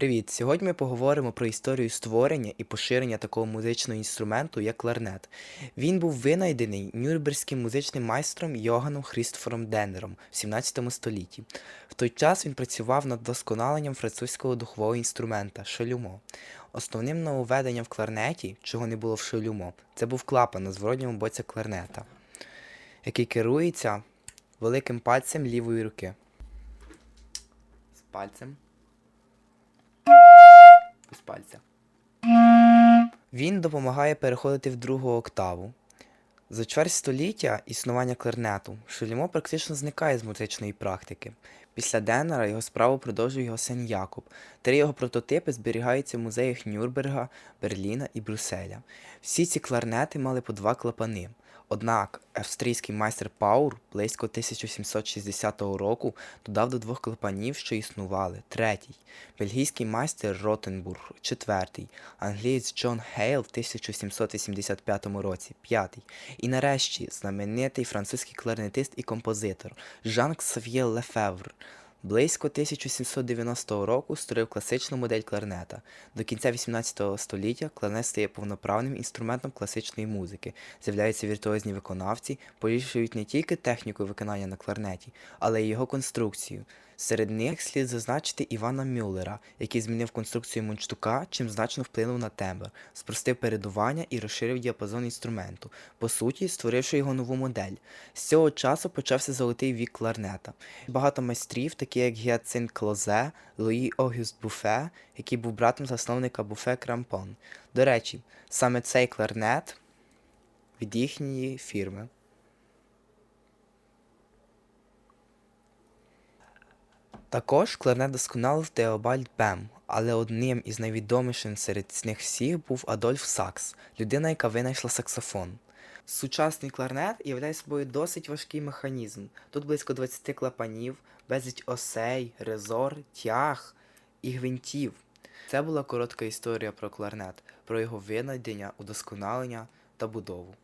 Привіт! Сьогодні ми поговоримо про історію створення і поширення такого музичного інструменту, як кларнет. Він був винайдений нюрнберзьким музичним майстром Йоганном Хрістофером Деннером в 17 столітті. В той час він працював над вдосконаленням французького духового інструмента шалюмо. Основним нововведенням в кларнеті, чого не було в шалюмо, це був клапан на зворотньому боці кларнета, який керується великим пальцем лівої руки. З пальцем Він допомагає переходити в другу октаву. За чверть століття існування кларнету Шелімо практично зникає з музичної практики. Після Деннера його справу продовжує його син Якоб. Три його прототипи зберігаються в музеях Нюрнберга, Берліна і Брюсселя. Всі ці кларнети мали по два клапани. Однак австрійський майстер Паур близько 1760 року додав до двох клапанів, що існували, третій, бельгійський майстер Ротенбург, четвертий, англієць Джон Гейл в 1785 році, п'ятий, і нарешті знаменитий французький кларнетист і композитор Жан Ксав'є Лефевр. Близько 1790 року створив класичну модель кларнета. До кінця 18 століття кларнет стає повноправним інструментом класичної музики. З'являються віртуозні виконавці, поліпшують не тільки техніку виконання на кларнеті, але й його конструкцію. Серед них слід зазначити Івана Мюллера, який змінив конструкцію мундштука, чим значно вплинув на тембр, спростив передування і розширив діапазон інструменту, по суті, створивши його нову модель. З цього часу почався золотий вік кларнета. Багато майстрів, такі як Гіацинт Клозе, Луї Огюст Буфе, який був братом засновника Буфе Крампон. До речі, саме цей кларнет від їхньої фірми. Також кларнет досконалив Теобальд Бем, але одним із найвідоміших серед них всіх був Адольф Сакс, людина, яка винайшла саксофон. Сучасний кларнет являє собою досить важкий механізм. Тут близько 20 клапанів, безліч осей, резор, тяг і гвинтів. Це була коротка історія про кларнет, про його винайдення, удосконалення та будову.